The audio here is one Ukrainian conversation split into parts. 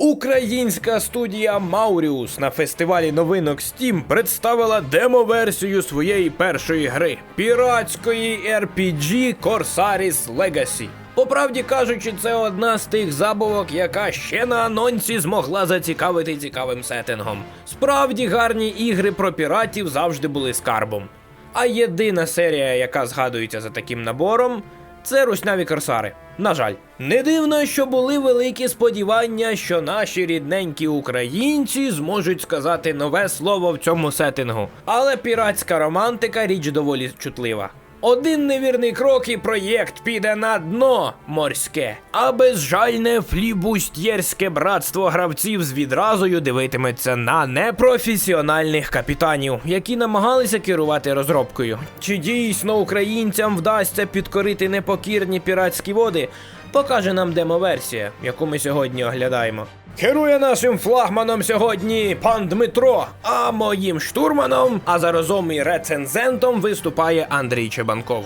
Українська студія Мауріус на фестивалі новинок Steam представила демо-версію своєї першої гри піратської RPG Corsaris Legacy. По правді кажучи, це одна з тих забавок, яка ще на анонсі змогла зацікавити цікавим сеттингом. Справді гарні ігри про піратів завжди були скарбом. А єдина серія, яка згадується за таким набором, це русняві корсари. На жаль, не дивно, що були великі сподівання, що наші рідненькі українці зможуть сказати нове слово в цьому сеттингу. Але піратська романтика річ доволі чутлива. Один невірний крок і проєкт піде на дно морське, а безжальне флібустєрське братство гравців з відразою дивитиметься на непрофесіональних капітанів, які намагалися керувати розробкою. Чи дійсно українцям вдасться підкорити непокірні піратські води, покаже нам демоверсія, яку ми сьогодні оглядаємо. Керує нашим флагманом сьогодні пан Дмитро, а моїм штурманом, а заразом і рецензентом виступає Андрій Чебанков.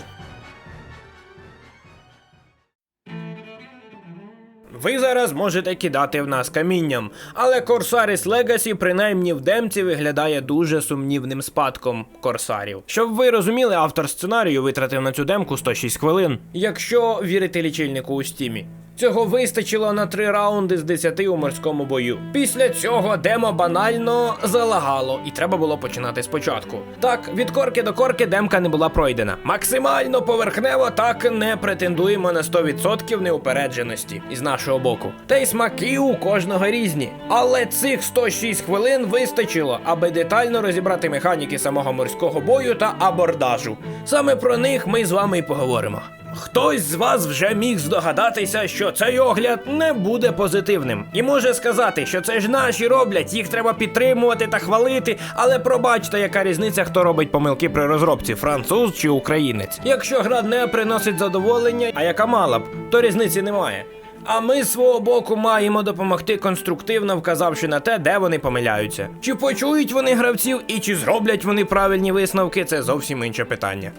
Ви зараз можете кидати в нас камінням, але Corsaris Legacy принаймні в демці виглядає дуже сумнівним спадком корсарів. Щоб ви розуміли, автор сценарію витратив на цю демку 106 хвилин, якщо вірити лічильнику у стімі. Цього вистачило на три раунди з 10 у морському бою. Після цього демо банально залагало, і треба було починати спочатку. Так, від корки до корки демка не була пройдена. Максимально поверхнево так не претендуємо на 100% неупередженості із нашого боку. Та й смаки у кожного різні. Але цих 106 хвилин вистачило, аби детально розібрати механіки самого морського бою та абордажу. Саме про них ми з вами і поговоримо. Хтось з вас вже міг здогадатися, що цей огляд не буде позитивним, і може сказати, що це ж наші роблять, їх треба підтримувати та хвалити. Але пробачте, яка різниця, хто робить помилки при розробці, француз чи українець. Якщо гра не приносить задоволення, а яка мала б, то різниці немає. А ми з свого боку маємо допомогти конструктивно вказавши на те, де вони помиляються. Чи почують вони гравців і чи зроблять вони правильні висновки, це зовсім інше питання.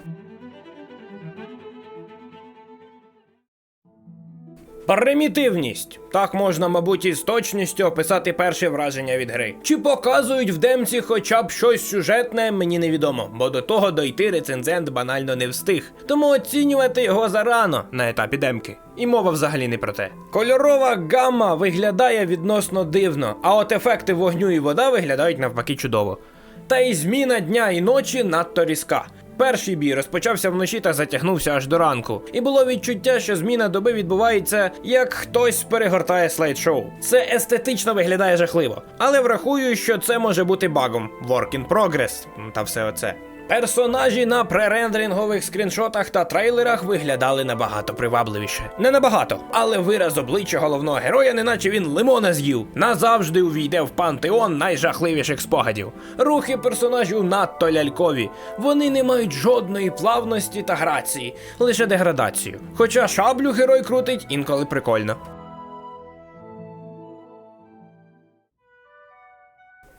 Примітивність. Так можна, мабуть, із точністю описати перше враження від гри. Чи показують в демці хоча б щось сюжетне, мені невідомо, бо до того дойти рецензент банально не встиг. Тому оцінювати його зарано на етапі демки. І мова взагалі не про те. Кольорова гамма виглядає відносно дивно, а от ефекти вогню і вода виглядають навпаки чудово. Та й зміна дня і ночі надто різка. Перший бій розпочався вночі та затягнувся аж до ранку. І було відчуття, що зміна доби відбувається, як хтось перегортає слайд-шоу. Це естетично виглядає жахливо. Але врахую, що це може бути багом. Work in progress та все оце. Персонажі на пререндерингових скріншотах та трейлерах виглядали набагато привабливіше. Не набагато, але вираз обличчя головного героя, неначе він лимона з'їв, назавжди увійде в пантеон найжахливіших спогадів. Рухи персонажів надто лялькові. Вони не мають жодної плавності та грації, лише деградацію. Хоча шаблю герой крутить інколи прикольно.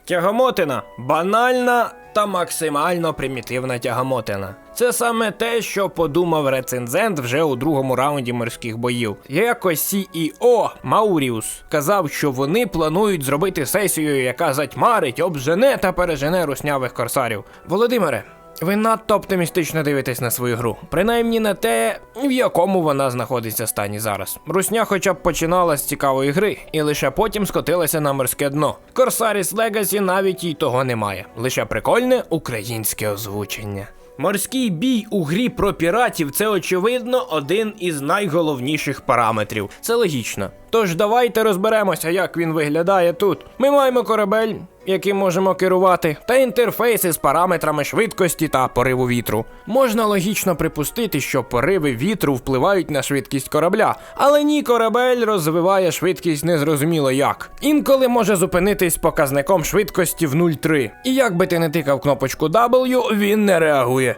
Тягомотина банальна та максимально примітивна тягомотина. Це саме те, що подумав рецензент вже у другому раунді морських боїв. Якось CEO Мауріус казав, що вони планують зробити сесію, яка затьмарить, обжене та пережене руснявих корсарів. Володимире. Ви надто оптимістично дивитесь на свою гру, принаймні на те, в якому вона знаходиться стані зараз. Русня, хоча б починала з цікавої гри, і лише потім скотилася на морське дно. Corsaris Legacy навіть і того немає, лише прикольне українське озвучення. Морський бій у грі про піратів це очевидно один із найголовніших параметрів. Це логічно. Тож давайте розберемося, як він виглядає тут. Ми маємо корабель, яким можемо керувати, та інтерфейси з параметрами швидкості та пориву вітру. Можна логічно припустити, що пориви вітру впливають на швидкість корабля, але ні корабель розвиває швидкість незрозуміло як. Інколи може зупинитись показником швидкості в 0,3. І як би ти не тикав кнопочку W, він не реагує.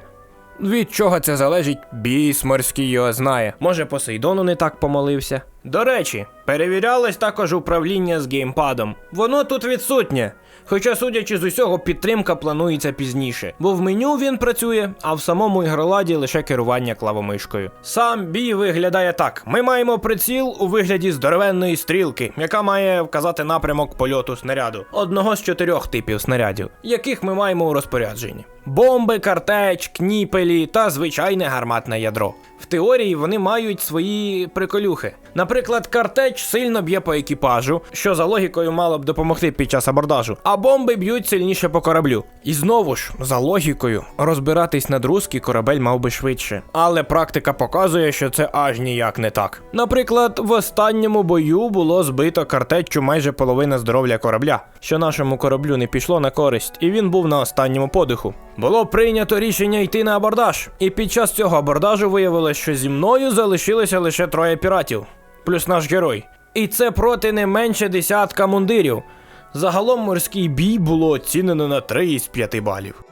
Від чого це залежить, біс морський його знає. Може, Посейдону не так помолився. До речі, перевірялось також управління з геймпадом. Воно тут відсутнє. Хоча, судячи з усього, підтримка планується пізніше, бо в меню він працює, а в самому ігроладі лише керування клавомишкою. Сам бій виглядає так: ми маємо приціл у вигляді здоровенної стрілки, яка має вказати напрямок польоту снаряду, одного з чотирьох типів снарядів, яких ми маємо у розпорядженні: бомби, картеч, кніпелі та звичайне гарматне ядро. В теорії вони мають свої приколюхи. Наприклад, картеч сильно б'є по екіпажу, що за логікою мало б допомогти під час абордажу, а бомби б'ють сильніше по кораблю. І знову ж, за логікою, розбиратись на друзки корабель мав би швидше. Але практика показує, що це аж ніяк не так. Наприклад, в останньому бою було збито картеччю майже половина здоров'я корабля, що нашому кораблю не пішло на користь, і він був на останньому подиху. Було прийнято рішення йти на абордаж, і під час цього абордажу виявилось, що зі мною залишилося лише троє піратів, плюс наш герой. І це проти не менше десятка мундирів. Загалом морський бій було оцінено на 3 із 5 балів.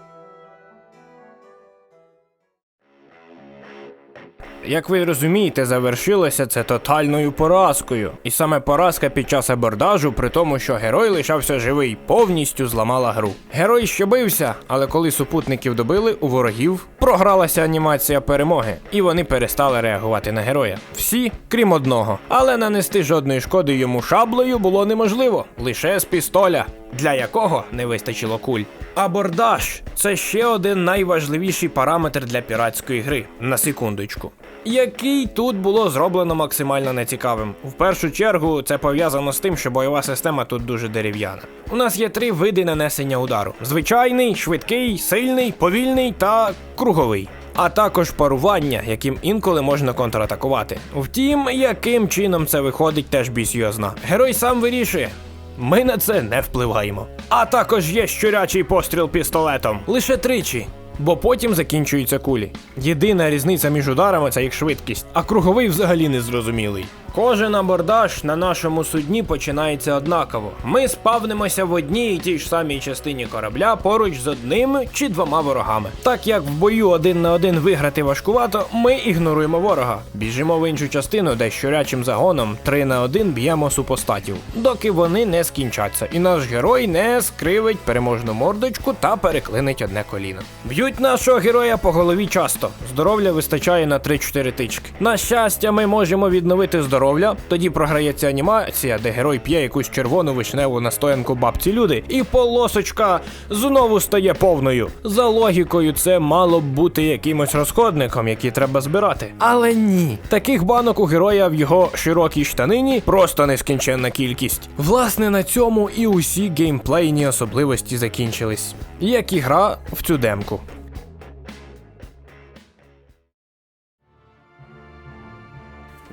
Як ви розумієте, завершилося це тотальною поразкою. І саме поразка під час абордажу, при тому, що герой лишався живий, повністю зламала гру. Герой ще бився, але коли супутників добили, у ворогів програлася анімація перемоги, і вони перестали реагувати на героя. Всі, крім одного. Але нанести жодної шкоди йому шаблею було неможливо, лише з пістоля, для якого не вистачило куль. Абордаж це ще один найважливіший параметр для піратської гри. На секундочку. Який тут було зроблено максимально нецікавим. В першу чергу це пов'язано з тим, що бойова система тут дуже дерев'яна. У нас є три види нанесення удару: звичайний, швидкий, сильний, повільний та круговий. А також парування, яким інколи можна контратакувати. Втім, яким чином це виходить, теж біс. Герой сам вирішує. Ми на це не впливаємо. А також є щурячий постріл пістолетом лише тричі, бо потім закінчуються кулі. Єдина різниця між ударами це їх швидкість, а круговий взагалі незрозумілий. Кожен абордаж на нашому судні починається однаково. Ми спавнимося в одній і тій ж самій частині корабля поруч з одним чи двома ворогами. Так як в бою один на один виграти важкувато, ми ігноруємо ворога. Біжимо в іншу частину, де щурячим загоном 3 на 1 б'ємо супостатів, доки вони не скінчаться, і наш герой не скривить переможну мордочку та переклинить одне коліно. Б'ють нашого героя по голові часто. Здоров'я вистачає на 3-4 тички. На щастя, ми можемо відновити здоров'я. Тоді програється анімація, де герой п'є якусь червону вишневу настоянку бабці люди, і полосочка знову стає повною. За логікою, це мало б бути якимось розходником, який треба збирати. Але ні, таких банок у героя в його широкій штанині просто нескінченна кількість. Власне, на цьому і усі геймплейні особливості закінчились, як і гра в цю демку.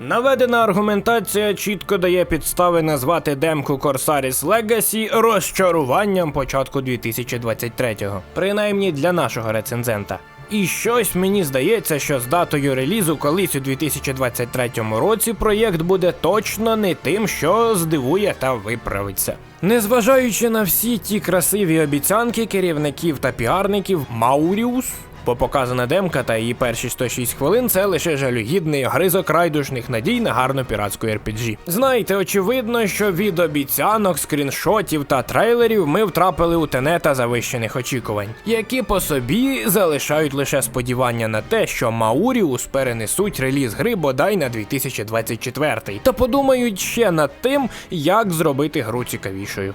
Наведена аргументація чітко дає підстави назвати демку Corsaris Legacy розчаруванням початку 2023-го, принаймні для нашого рецензента. І щось мені здається, що з датою релізу колись у 2023 році проєкт буде точно не тим, що здивує та виправиться. Незважаючи на всі ті красиві обіцянки керівників та піарників, Мауріус Бо показана демка та її перші 106 хвилин це лише жалюгідний гризок райдушних надій на гарну піратську RPG. Знаєте, очевидно, що від обіцянок, скріншотів та трейлерів ми втрапили у тенета завищених очікувань, які по собі залишають лише сподівання на те, що Мауріус перенесуть реліз гри бодай на 2024 та подумають ще над тим, як зробити гру цікавішою.